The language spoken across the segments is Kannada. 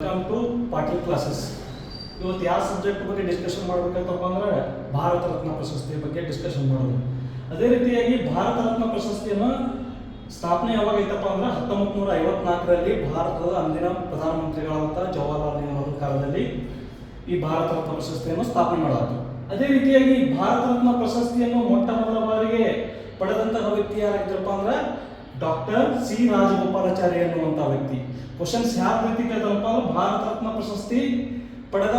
ವೆಲ್ಕಮ್ ಟು ಪಾಟೀಲ್ ಕ್ಲಾಸಸ್ ಇವತ್ತು ಯಾವ ಸಬ್ಜೆಕ್ಟ್ ಬಗ್ಗೆ ಡಿಸ್ಕಷನ್ ಮಾಡಬೇಕಂತಪ್ಪ ಅಂದ್ರೆ ಭಾರತ ರತ್ನ ಪ್ರಶಸ್ತಿಯ ಬಗ್ಗೆ ಡಿಸ್ಕಷನ್ ಮಾಡೋದು. ಅದೇ ರೀತಿಯಾಗಿ ಭಾರತ ರತ್ನ ಪ್ರಶಸ್ತಿಯನ್ನು ಸ್ಥಾಪನೆ ಯಾವಾಗ ಐತಪ್ಪ ಅಂದ್ರೆ ಹತ್ತೊಂಬತ್ತು ನೂರ ಐವತ್ನಾಲ್ಕರಲ್ಲಿ ಭಾರತದ ಅಂದಿನ ಪ್ರಧಾನಮಂತ್ರಿಗಳಾದಂಥ ಜವಾಹರ್ಲಾಲ್ ನೆಹರು ಕಾಲದಲ್ಲಿ ಈ ಭಾರತ ರತ್ನ ಪ್ರಶಸ್ತಿಯನ್ನು ಸ್ಥಾಪನೆ ಮಾಡಲಾಯಿತು. ಅದೇ ರೀತಿಯಾಗಿ ಭಾರತ ರತ್ನ ಪ್ರಶಸ್ತಿಯನ್ನು ಮೊಟ್ಟ ಮೊದಲ ಬಾರಿಗೆ ಪಡೆದಂತಹ ವ್ಯಕ್ತಿ ಯಾರಾಗಿದ್ದಪ್ಪ ಅಂದ್ರೆ ಡಾಕ್ಟರ್ ಸಿ ರಾಜಗೋಪಾಲಾಚಾರ್ಯ ಎನ್ನುವಂಥ ವ್ಯಕ್ತಿ. ಕ್ವಶನ್ಸ್ ಯಾವ ರೀತಿ ಕೇಳ್ತಾರಪ್ಪ ಅಂದ್ರೆ ಭಾರತ ರತ್ನ ಪ್ರಶಸ್ತಿ ಪಡೆದ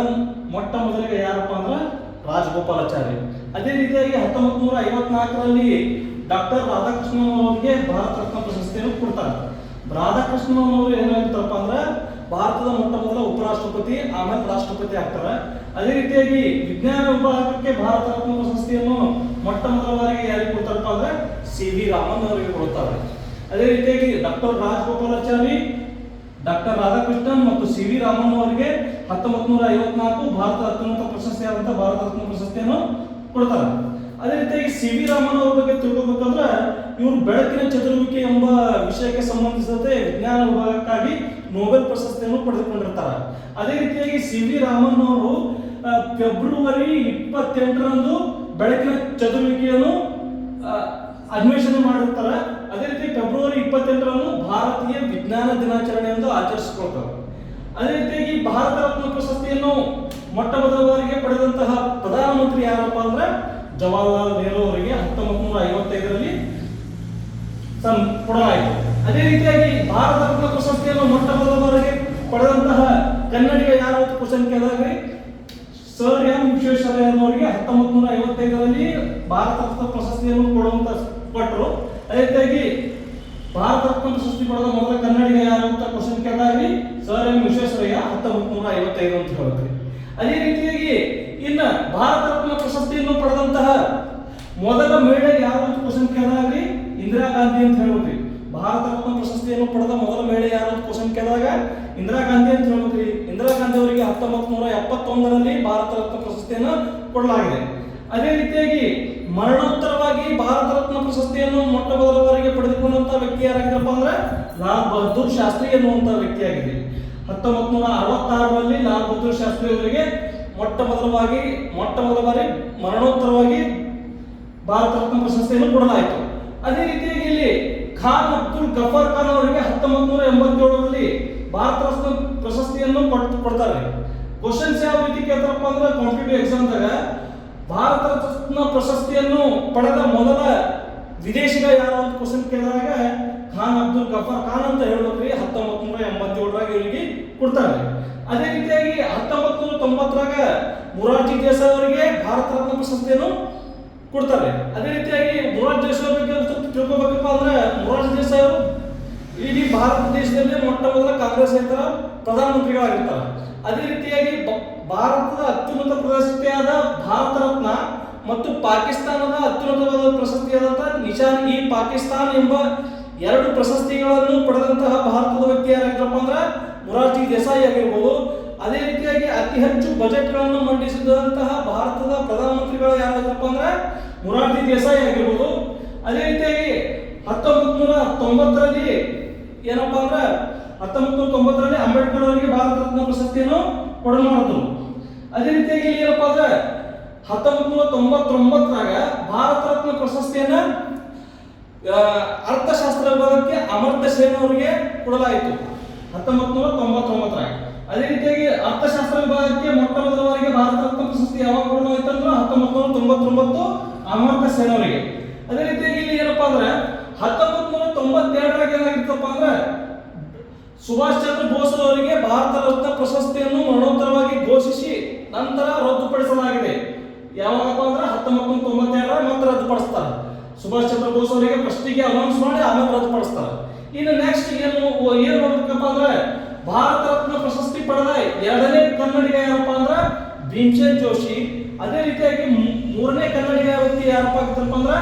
ಮೊಟ್ಟ ಮೊದಲಿಗೆ ಯಾರಪ್ಪ ಅಂದ್ರೆ ರಾಜಗೋಪಾಲಾಚಾರ್ಯ. ಅದೇ ರೀತಿಯಾಗಿ ಹತ್ತೊಂಬತ್ತು ನೂರ ಐವತ್ನಾಲ್ಕರಲ್ಲಿ ಡಾಕ್ಟರ್ ರಾಧಾಕೃಷ್ಣನ್ ಅವರಿಗೆ ಭಾರತ ರತ್ನ ಪ್ರಶಸ್ತಿಯನ್ನು ಕೊಡ್ತಾರೆ. ರಾಧಾಕೃಷ್ಣನ್ ಅವರು ಹೇಳ್ತಾರಪ್ಪ ಅಂದ್ರೆ ಭಾರತದ ಮೊಟ್ಟ ಮೊದಲ ಉಪರಾಷ್ಟ್ರಪತಿ, ಆಮೇಲೆ ರಾಷ್ಟ್ರಪತಿ ಆಗ್ತಾರೆ. ಅದೇ ರೀತಿಯಾಗಿ ವಿಜ್ಞಾನ ವಿಭಾಗಕ್ಕೆ ಭಾರತ ರತ್ನ ಪ್ರಶಸ್ತಿಯನ್ನು ಮೊಟ್ಟ ಮೊದಲ ಬಾರಿಗೆ ಯಾರಿಗೆ ಕೊಡ್ತಾರಪ್ಪ ಅಂದ್ರೆ ಸಿ ವಿ ರಾಮನ್ ಅವರಿಗೆ ಕೊಡ್ತಾರೆ. ಅದೇ ರೀತಿಯಾಗಿ ಡಾಕ್ಟರ್ ರಾಜಗೋಪಾಲಾಚಾರಿ ಡಾಕ್ಟರ್ ರಾಧಾಕೃಷ್ಣನ್ ಮತ್ತು ಸಿ ವಿ ರಾಮನ್ ಅವರಿಗೆ ಹತ್ತೊಂಬತ್ತು ನೂರ ಐವತ್ನಾಲ್ಕು ಭಾರತ ಅತ್ಯುನ್ನತ ಪ್ರಶಸ್ತಿ ಆದಂತ ಭಾರತ ರತ್ನ ಪ್ರಶಸ್ತಿಯನ್ನು ಕೊಡ್ತಾರೆ. ಅದೇ ರೀತಿಯಾಗಿ ಸಿ ವಿ ರಾಮನ್ ಅವ್ರ ಬಗ್ಗೆ ತಿಳ್ಕೊಬೇಕಂದ್ರೆ ಇವರು ಬೆಳಕಿನ ಚದುರುವಿಕೆ ಎಂಬ ವಿಷಯಕ್ಕೆ ಸಂಬಂಧಿಸಿದಂತೆ ವಿಜ್ಞಾನ ವಿಭಾಗಕ್ಕಾಗಿ ನೊಬೆಲ್ ಪ್ರಶಸ್ತಿಯನ್ನು ಪಡೆದುಕೊಂಡಿರ್ತಾರೆ. ಅದೇ ರೀತಿಯಾಗಿ ಸಿ ವಿ ರಾಮನ್ ಅವರು ಫೆಬ್ರವರಿ ಇಪ್ಪತ್ತೆಂಟರಂದು ಬೆಳಕಿನ ಚದುರುವಿಕೆಯನ್ನು ಅನ್ವೇಷಣೆ ಮಾಡಿರ್ತಾರೆ. ಇಪ್ಪತ್ತೆಂಟರಂದು ಭಾರತೀಯ ವಿಜ್ಞಾನ ದಿನಾಚರಣೆ ಎಂದು ಆಚರಿಸಿಕೊಳ್ತಾರೆ ಅದೇ ರೀತಿಯಾಗಿ ಭಾರತ ರತ್ನ ಪ್ರಶಸ್ತಿಯನ್ನು ಮೊಟ್ಟ ಮೊದಲ ಬಾರಿಗೆ ಪಡೆದಂತಹ ಪ್ರಧಾನಮಂತ್ರಿ ಯಾರಪ್ಪ ಅಂದ್ರೆ ಜವಾಹರ್ಲಾಲ್ ನೆಹರು ಅವರಿಗೆ ಹತ್ತೊಂಬತ್ತು ನೂರ ಐವತ್ತೈದರಲ್ಲಿ ಕೊಡಲಾಯಿತು. ಅದೇ ರೀತಿಯಾಗಿ ಭಾರತ ರತ್ನ ಪ್ರಶಸ್ತಿಯನ್ನು ಮೊಟ್ಟ ಮೊದಲ ಬಾರಿಗೆ ಪಡೆದಂತಹ ಕನ್ನಡಿಗ ಯಾರು ಕ್ವಶನ್ ಕೇಳಿದಾಗ ಸರ್ ಎಂ ವಿಶ್ವೇಶ್ವರಯ್ಯನವರಿಗೆ ಹತ್ತೊಂಬತ್ತು ನೂರ ಐವತ್ತೈದರಲ್ಲಿ ಭಾರತ ರತ್ನ ಪ್ರಶಸ್ತಿಯನ್ನು ಕೊಡುವಂತ ಕೊಟ್ಟರು. ಅದೇ ರೀತಿಯಾಗಿ ಭಾರತ ಸೃಷ್ಟಿ ಪಡೆದ ಮೊದಲ ಕನ್ನಡಿಗ ಯಾರು ಅಂತ ಕ್ವಶನ್ ಕೇಳಿದಾಗ್ರಿ ಸರ್ ಎಂ ವಿಶ್ವೇಶ್ವರಯ್ಯ ಹತ್ತೊಂಬತ್ತು ನೂರ ಐವತ್ತೈದು ಅಂತ ಹೇಳ್ತೀವಿ ಅದೇ ರೀತಿಯಾಗಿ ಇನ್ನು ಭಾರತ ರತ್ನ ಪ್ರಶಸ್ತಿಯನ್ನು ಪಡೆದಂತಹ ಮೊದಲ ಮಹಿಳೆ ಯಾರು ಅಂತ ಕ್ವಶನ್ ಕೇಳಿದಾಗ ಇಂದಿರಾ ಗಾಂಧಿ ಅಂತ ಹೇಳ್ಬೇಕ್ರಿ. ಭಾರತ ರತ್ನ ಪ್ರಶಸ್ತಿಯನ್ನು ಪಡೆದ ಮೊದಲ ಮಹಿಳೆ ಯಾರು ಅಂತ ಕ್ವಶನ್ ಕೇಳಿದಾಗ ಇಂದಿರಾ ಗಾಂಧಿ ಅಂತ ಹೇಳ್ಬೇಕ್ರಿ. ಇಂದಿರಾ ಗಾಂಧಿ ಅವರಿಗೆ ಹತ್ತೊಂಬತ್ತು ನೂರ ಎಪ್ಪತ್ತೊಂದರಲ್ಲಿ ಭಾರತ ರತ್ನ ಪ್ರಶಸ್ತಿಯನ್ನು ಕೊಡಲಾಗಿದೆ. ಅದೇ ರೀತಿಯಾಗಿ ವ್ಯಕ್ತಿ ಯಾರಾಗಿದ್ದಪ್ಪ ಅಂದ್ರೆ ಲಾಲ್ ಬಹದ್ದೂರ್ ಶಾಸ್ತ್ರಿ ಎನ್ನುವಂತ ವ್ಯಕ್ತಿಯಾಗಿದೆ ಹತ್ತೊಂಬತ್ತು ನೂರ ಅರವತ್ತಾರರಲ್ಲಿ ಲಾಲ್ ಬಹದ್ದೂರ್ ಶಾಸ್ತ್ರಿ ಅವರಿಗೆ ಮೊಟ್ಟ ಮೊದಲವಾಗಿ, ಮೊಟ್ಟ ಮೊದಲ ಬಾರಿ ಮರಣೋತ್ತರವಾಗಿ ಭಾರತ ರತ್ನ ಪ್ರಶಸ್ತಿಯನ್ನು ಕೊಡಲಾಯಿತು. ಅದೇ ರೀತಿಯಾಗಿ ಇಲ್ಲಿ ಖಾನ್ ಅಬ್ದುಲ್ ಗಫರ್ ಖಾನ್ ಅವರಿಗೆ ಹತ್ತೊಂಬತ್ತು ನೂರ ಎಂಬತ್ತೇಳರಲ್ಲಿ ಭಾರತ ರತ್ನ ಪ್ರಶಸ್ತಿಯನ್ನು ಕೊಟ್ಟು ಕೊಡ್ತಾರೆ. ಕ್ವಶನ್ಸ್ ಯಾವ ರೀತಿ ಕೇಳ್ತಾರಪ್ಪ ಅಂದ್ರೆ ಕಾಂಪಿಟೇಟಿವ್ ಎಕ್ಸಾಮ್ದಾಗ ಭಾರತ ರತ್ನ ಪ್ರಶಸ್ತಿಯನ್ನು ಪಡೆದ ಮೊದಲ ವಿದೇಶಿಗ ಯಾರು ಅಂತ ಕ್ವಶನ್ ಕೇಳಿದಾಗ ಖಾನ್ ಅಬ್ದುಲ್ ಗಫರ್ ಖಾನ್ ಅಂತ ಹೇಳ್ಬೇಕ್ರಿ ಹತ್ತೊಂಬತ್ತು ನೂರ ಎಂಬತ್ತೇಳರಾಗ ಇವರಿಗೆ ಕೊಡ್ತಾರೆ. ಅದೇ ರೀತಿಯಾಗಿ ಹತ್ತೊಂಬತ್ತು ನೂರ ತೊಂಬತ್ತರಾಗ ಮುರಾರ್ಜಿ ದೇಸಾಯಿ ಅವರಿಗೆ ಭಾರತ ರತ್ನ ಪ್ರಶಸ್ತಿಯನ್ನು ಕೊಡ್ತಾರೆ. ಅದೇ ರೀತಿಯಾಗಿ ಮೊರಾರ್ಜಿ ದೇಸಾಯಿ ಬಗ್ಗೆ ಸ್ವಲ್ಪ ತಿಳ್ಕೊಬೇಕಪ್ಪ ಅಂದ್ರೆ ಮೊರಾರ್ಜಿ ದೇಸಾಯಿ ಅವರು ಇಡೀ ಭಾರತ ದೇಶದಲ್ಲಿ ಮೊಟ್ಟ ಮೊದಲ ಕಾಂಗ್ರೆಸ್ ಕಾಂಗ್ರೆಸ್ಸೇತರ ಪ್ರಧಾನಮಂತ್ರಿಗಳಾಗಿರ್ತಾರೆ. ಅದೇ ರೀತಿಯಾಗಿ ಭಾರತದ ಅತ್ಯುನ್ನತ ಪ್ರಶಸ್ತಿಯಾದ ಭಾರತ ರತ್ನ ಮತ್ತು ಪಾಕಿಸ್ತಾನದ ಅತ್ಯುನ್ನತವಾದ ಪ್ರಶಸ್ತಿಯಾದಂತಹ ನಿಶಾನ್ ಇ ಪಾಕಿಸ್ತಾನ್ ಎಂಬ ಎರಡು ಪ್ರಶಸ್ತಿಗಳನ್ನು ಪಡೆದಂತಹ ಭಾರತದ ವ್ಯಕ್ತಿ ಯಾರಾಗಿದ್ರಪ್ಪ ಅಂದ್ರೆ ಮುರಾರ್ಜಿ ದೇಸಾಯಿ ಆಗಿರ್ಬೋದು. ಅದೇ ರೀತಿಯಾಗಿ ಅತಿ ಹೆಚ್ಚು ಬಜೆಟ್ಗಳನ್ನು ಮಂಡಿಸಿದಂತಹ ಭಾರತದ ಪ್ರಧಾನಮಂತ್ರಿಗಳು ಯಾರಾಗಿದ್ರಪ್ಪ ಅಂದ್ರೆ ಮುರಾರ್ಜಿ ದೇಸಾಯಿ ಆಗಿರ್ಬೋದು. ಅದೇ ರೀತಿಯಾಗಿ ಹತ್ತೊಂಬತ್ತು ನೂರ ತೊಂಬತ್ತರಲ್ಲಿ ಏನಪ್ಪಾ ಅಂದ್ರೆ ಹತ್ತೊಂಬತ್ತು ನೂರ ತೊಂಬತ್ತರಲ್ಲಿ ಅಂಬೇಡ್ಕರ್ ಅವರಿಗೆ ಭಾರತ ರತ್ನ ಪ್ರಶಸ್ತಿಯನ್ನು ಕೊಡಲಾಡಿದ್ರು ಅದೇ ರೀತಿಯಾಗಿ ಏನಪ್ಪಾ ಅಂದ್ರೆ ಹತ್ತೊಂಬತ್ತು ನೂರ ತೊಂಬತ್ತೊಂಬತ್ತರಾಗ ಭಾರತ ರತ್ನ ಪ್ರಶಸ್ತಿಯನ್ನ ಅರ್ಥಶಾಸ್ತ್ರ ವಿಭಾಗಕ್ಕೆ ಅಮರ್ತ್ಯ ಸೇನ್ ಅವರಿಗೆ ಕೊಡಲಾಯಿತು. ಹತ್ತೊಂಬತ್ನೂರ ತೊಂಬತ್ತೊಂಬತ್ತರಾಗ. ಅದೇ ರೀತಿಯಾಗಿ ಅರ್ಥಶಾಸ್ತ್ರ ವಿಭಾಗಕ್ಕೆ ಮೊಟ್ಟ ಮೊದಲ ಬಾರಿಗೆ ಭಾರತ ರತ್ನ ಪ್ರಶಸ್ತಿ ಯಾವಾಗ ಕೊಡಲಾಯಿತು ಅಂದ್ರೆ ಹತ್ತೊಂಬತ್ತು ನೂರ ತೊಂಬತ್ತೊಂಬತ್ತು ಅಮರ್ತ್ಯ ಸೇನ್ ಅವರಿಗೆ ಅದೇ ರೀತಿಯಾಗಿ ಇಲ್ಲಿ ಏನಪ್ಪಾ ಅಂದ್ರೆ ಹತ್ತೊಂಬತ್ನೂರ ತೊಂಬತ್ತೆರಡರಾಗ ಏನಾಗಿತ್ತಪ್ಪ ಅಂದ್ರೆ ಸುಭಾಷ್ ಚಂದ್ರ ಬೋಸ್ ಅವರಿಗೆ ಭಾರತ ರತ್ನ ಪ್ರಶಸ್ತಿಯನ್ನು ಮರಣೋತ್ತರವಾಗಿ ಘೋಷಿಸಿ ನಂತರ ರದ್ದುಪಡಿಸಲಾಗಿದೆ. ಯಾವಾಗಪ್ಪ ಅಂದ್ರೆ ಹತ್ತೊಂಬತ್ತು ತೊಂಬತ್ತೆರಡರ ಮತ್ತೆ ರದ್ದುಪಡಿಸ್ತಾರೆ ಸುಭಾಷ್ ಚಂದ್ರ ಬೋಸ್ ಅವರಿಗೆ ಫಸ್ಟಿಗೆ ಅನೌನ್ಸ್ ಮಾಡಿ ಆಮೇಲೆ ರದ್ದುಪಡಿಸ್ತಾರೆ ಇನ್ನು ನೆಕ್ಸ್ಟ್ ಏನು ಏನು ನೋಡ್ಬೇಕಪ್ಪ ಅಂದ್ರೆ ಭಾರತ ರತ್ನ ಪ್ರಶಸ್ತಿ ಪಡೆದ ಎರಡನೇ ಕನ್ನಡಿಗ ಯಾರಪ್ಪ ಅಂದ್ರೆ ಭೀಮಸೇನ್ ಜೋಶಿ. ಅದೇ ರೀತಿಯಾಗಿ ಮೂರನೇ ಕನ್ನಡಿಗ ವ್ಯಕ್ತಿ ಯಾರಪ್ಪ ಆಗಿದ್ದಪ್ಪ ಅಂದ್ರೆ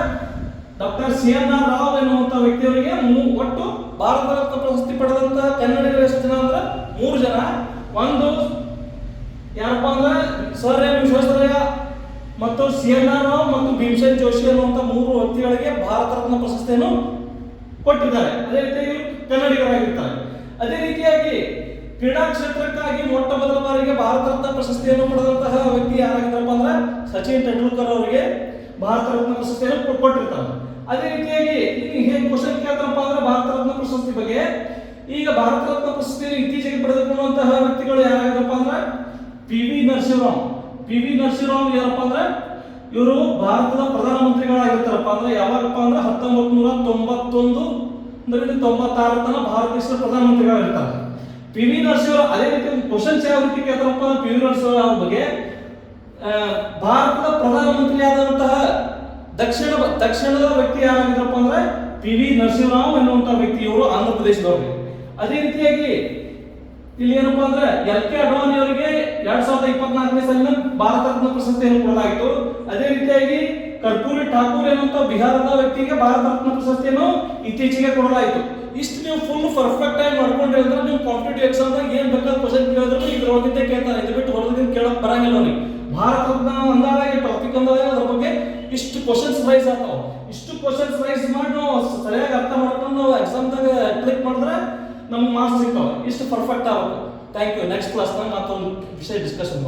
doctor C N R Rao ಎನ್ನುವಂತ ವ್ಯಕ್ತಿಯವರಿಗೆ ಒಟ್ಟು ಭಾರತ ರತ್ನ ಪ್ರಶಸ್ತಿ ಪಡೆದಂತ ಕನ್ನಡಿಗರ ಎಷ್ಟು ಜನ ಅಂದ್ರೆ ಮೂರು ಜನ. ಒಂದು ಯಾರಪ್ಪ ಅಂದ್ರೆ ಸರ್ ಎಂ ವಿಶ್ವೇಶ್ವರಯ್ಯ ಮತ್ತು ಸಿ ಎನ್ ಆರ್ ರಾವ್ ಮತ್ತು ಭೀಮಸೇನ್ ಜೋಶಿ ಅನ್ನುವಂತ ಮೂರು ವ್ಯಕ್ತಿಗಳಿಗೆ ಭಾರತ ರತ್ನ ಪ್ರಶಸ್ತಿಯನ್ನು ಕೊಟ್ಟಿದ್ದಾರೆ. ಅದೇ ರೀತಿಯಾಗಿ ಕನ್ನಡಿಗರಾಗಿರ್ತಾರೆ. ಅದೇ ರೀತಿಯಾಗಿ ಕ್ರೀಡಾ ಕ್ಷೇತ್ರಕ್ಕಾಗಿ ಮೊಟ್ಟ ಮೊದಲ ಬಾರಿಗೆ ಭಾರತ ರತ್ನ ಪ್ರಶಸ್ತಿಯನ್ನು ಪಡೆದಂತಹ ವ್ಯಕ್ತಿ ಯಾರಾಗಿದ್ದಾರಪ್ಪ ಅಂದ್ರೆ ಸಚಿನ್ ತೆಂಡೂಲ್ಕರ್ ಅವರಿಗೆ ಭಾರತ ರತ್ನ ಪ್ರಶಸ್ತಿಯನ್ನು ಕೊಟ್ಟಿರ್ತಾರೆ. ಅದೇ ರೀತಿಯಾಗಿ ಹೇಗೆ ಕ್ವಶನ್ ಕೇಳ್ತಾರಪ್ಪ ಅಂದ್ರೆ ಭಾರತ ರತ್ನ ಪ್ರಶಸ್ತಿ ಬಗ್ಗೆ. ಈಗ ಭಾರತ ರತ್ನ ಪ್ರಶಸ್ತಿಯನ್ನು ಇತ್ತೀಚೆಗೆ ಪಡೆದುಕೊಳ್ಳುವಂತಹ ವ್ಯಕ್ತಿಗಳು ಯಾರಾಗಿದ್ದಾರಪ್ಪ ಅಂದ್ರೆ P V Narasimha Rao. P V Narasimha Rao ಯಾರಪ್ಪ ಅಂದ್ರೆ, ಇವರು ಭಾರತದ ಪ್ರಧಾನಮಂತ್ರಿಗಳಾಗಿರ್ತಾರಪ್ಪ ಅಂದ್ರೆ, ಯಾವಾಗಪ್ಪ ಅಂದ್ರೆ ಹತ್ತೊಂಬತ್ತು ನೂರ ತೊಂಬತ್ತೊಂದು ತೊಂಬತ್ತಾರ ತನಕ ಭಾರತ ದೇಶದ ಪ್ರಧಾನಮಂತ್ರಿಗಳಾಗಿರ್ತಾರೆ. ಪಿ ವಿ ನರಸಿಂಹರಾವ್ ಅದೇ ರೀತಿ ಕ್ವಶನ್ಸ್ ಯಾವ ಅಂದ್ರೆ ಪಿ ವಿ ನರಸಿಂಹರಾವ್ ಬಗ್ಗೆ ಭಾರತದ ಪ್ರಧಾನಮಂತ್ರಿ ಆದಂತಹ ದಕ್ಷಿಣ, ದಕ್ಷಿಣದ ವ್ಯಕ್ತಿ ಯಾರಾಗಿದ್ರಪ್ಪ ಅಂದ್ರೆ ಪಿ ವಿ ನರಸಿಂಹರಾವ್ ಎನ್ನುವಂತಹ ವ್ಯಕ್ತಿ ಇವರು ಆಂಧ್ರ ಅದೇ ರೀತಿಯಾಗಿ ಇಲ್ಲಿ ಏನಪ್ಪಾ ಅಂದ್ರೆ ಎಲ್ ಕೆ ಅಡ್ವಾಣಿ ಅವರಿಗೆ ಎರಡ್ ಸಾವಿರದ ಇಪ್ಪತ್ನಾಲ್ಕನೇ ಸಾಲಿನ ಭಾರತ ರತ್ನ ಪ್ರಶಸ್ತಿಯನ್ನು ಕೊಡಲಾಯಿತು ಅದೇ ರೀತಿಯಾಗಿ ಕರ್ಪೂರಿ ಠಾಕೂರ್ ಎನ್ನುವಂತ ಬಿಹಾರದ ವ್ಯಕ್ತಿಗೆ ಭಾರತ ರತ್ನ ಪ್ರಶಸ್ತಿಯನ್ನು ಇತ್ತೀಚೆಗೆ ಕೊಡಲಾಯಿತು. ಇಷ್ಟು ನೀವು ಫುಲ್ ಪರ್ಫೆಕ್ಟ್ ಆಗಿ ಮಾಡ್ಕೊಂಡ್ರಿ ಅಂದ್ರೆ ನೀವು ಕಾಂಪಿಟೇಟಿವ್ ಎಕ್ಸಾಮ್ ದಾಗ ಏನ್ ಬೇಕಾದ ಕ್ವಶನ್ ಕೇಳಿದ್ರು ಇದ್ರೊಳಗಿಂದ ಕೇಳ್ತಾರೆ. ಇದು ಬಿಟ್ಟು ಹೊರಗಿಂದ ಕೇಳಕ್ ಬರಂಗಿಲ್ಲ ನೀವು ಭಾರತ ಅಂದಾಗ ಟಾಪಿಕ್ ಅಂದಾಗ ಅದ್ರ ಬಗ್ಗೆ ಇಷ್ಟು ಕ್ವಶನ್ಸ್ ರೈಸ್ ಆಗ್ತಾವ. ಇಷ್ಟು ಕ್ವಶನ್ಸ್ ರೈಸ್ ಮಾಡಿ ನಾವು ಸರಿಯಾಗಿ ಅರ್ಥ ಮಾಡ್ಕೊಂಡು ನಾವು ಎಕ್ಸಾಮ್ದಾಗ ಕ್ಲಿಕ್ ಮಾಡಿದ್ರೆ ನಮ್ಗೆ ಮಾರ್ಕ್ಸ್ ಸಿಗ್ತಾವ. ಇಷ್ಟು ಪರ್ಫೆಕ್ಟ್ ಆಗಬೇಕು ಥ್ಯಾಂಕ್ ಯು ನೆಕ್ಸ್ಟ್ ಕ್ಲಾಸ್ನಾಗ ಮತ್ತೊಂದು ವಿಷಯ ಡಿಸ್ಕಷನ್